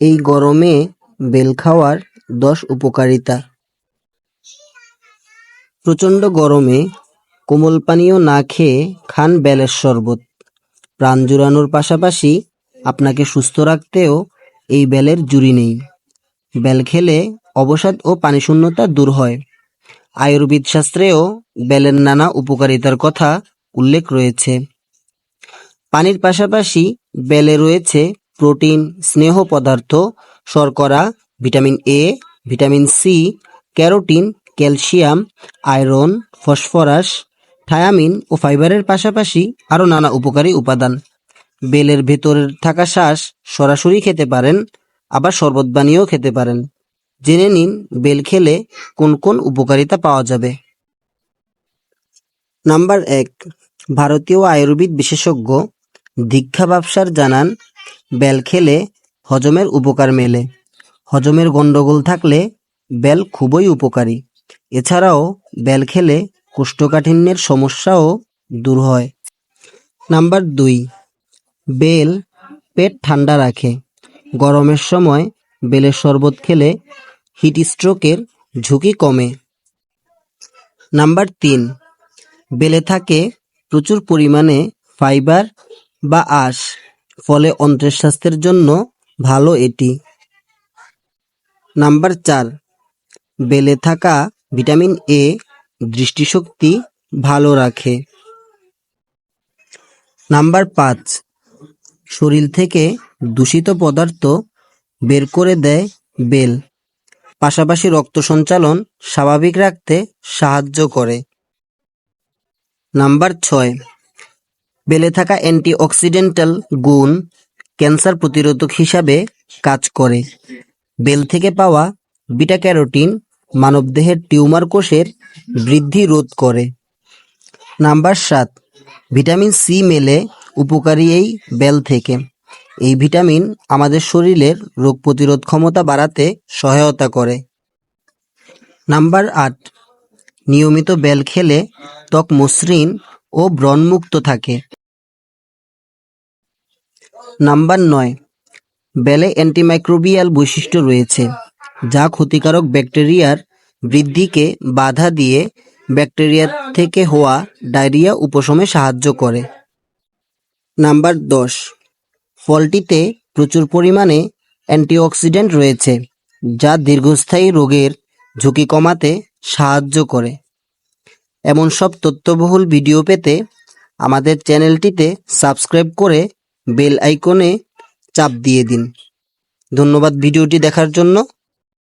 এই গরমে বেল খাওয়ার দশ উপকারিতা। প্রচণ্ড গরমে কোমল পানীয় না খেয়ে খান বেলের শরবত। প্রাণ জুড়ানোর পাশাপাশি আপনাকে সুস্থ রাখতেও এই বেলের জুড়ি নেই। বেল খেলে অবসাদ ও পানিশূন্যতা দূর হয়। আয়ুর্বেদ শাস্ত্রেও বেলের নানা উপকারিতার কথা উল্লেখ রয়েছে। পানির পাশাপাশি বেলে রয়েছে প্রোটিন, স্নেহ পদার্থ, শর্করা, vitamin A vitamin C carotene, calcium, iron, phosphorus, thiamine ও ফাইবারের পাশাপাশি আরও নানা উপকারী উপাদান। বেলের ভেতরের থাকা শ্বাস সরাসরি খেতে পারেন, আবার শরবত বানিয়েও খেতে পারেন। জেনে নিন বেল খেলে কোন কোন উপকারিতা পাওয়া যাবে। নাম্বার এক, ভারতীয় আয়ুর্বেদ বিশেষজ্ঞ দীক্ষা ব্যবসার জানান বেল খেলে হজমের উপকার মেলে। হজমের গন্ডগোল থাকলে বেল খুবই উপকারী। এছাড়াও বেল খেলে কোষ্ঠকাঠিন্যের সমস্যাও দূর হয়। নাম্বার দুই, বেল পেট ঠান্ডা রাখে। গরমের সময় বেলের শরবত খেলে হিট স্ট্রোকের ঝুঁকি কমে। নাম্বার তিন, বেলে থাকে প্রচুর পরিমাণে ফাইবার বা আঁশ। ফলে অন্ত্রের স্বাস্থ্যের জন্য ভালো এটি। নাম্বার চার, বেলে থাকা ভিটামিন এ দৃষ্টিশক্তি ভালো রাখে। নাম্বার পাঁচ, শরীর থেকে দূষিত পদার্থ বের করে দেয় বেল। পাশাপাশি রক্ত সঞ্চালন স্বাভাবিক রাখতে সাহায্য করে। নাম্বার ছয় বেলে থাকা অ্যান্টিঅক্সিডেন্টাল গুণ ক্যান্সার প্রতিরোধক হিসাবে কাজ করে। বেল থেকে পাওয়া বিটা ক্যারোটিন মানবদেহের টিউমার কোষের বৃদ্ধি রোধ করে। নাম্বার সাত, ভিটামিন সি মেলে উপকারী এই বেল থেকে। এই ভিটামিন আমাদের শরীরের রোগ প্রতিরোধ ক্ষমতা বাড়াতে সহায়তা করে। নাম্বার আট, নিয়মিত বেল খেলে ত্বক মসৃণ ও ব্রণমুক্ত থাকে। নাম্বার নয়, বেলে অ্যান্টিমাইক্রোবিয়াল বৈশিষ্ট্য রয়েছে, যা ক্ষতিকারক ব্যাকটেরিয়ার বৃদ্ধিকে বাধা দিয়ে ব্যাকটেরিয়া থেকে হওয়া ডায়রিয়া উপশমে সাহায্য করে। নাম্বার দশ, ফলটিতে প্রচুর পরিমাণে অ্যান্টিঅক্সিডেন্ট রয়েছে, যা দীর্ঘস্থায়ী রোগের ঝুঁকি কমাতে সাহায্য করে। এমন সব তথ্যবহুল ভিডিও পেতে আমাদের চ্যানেলটিতে সাবস্ক্রাইব করে বেল আইকনে চাপ দিয়ে দিন। ধন্যবাদ ভিডিওটি দেখার জন্য।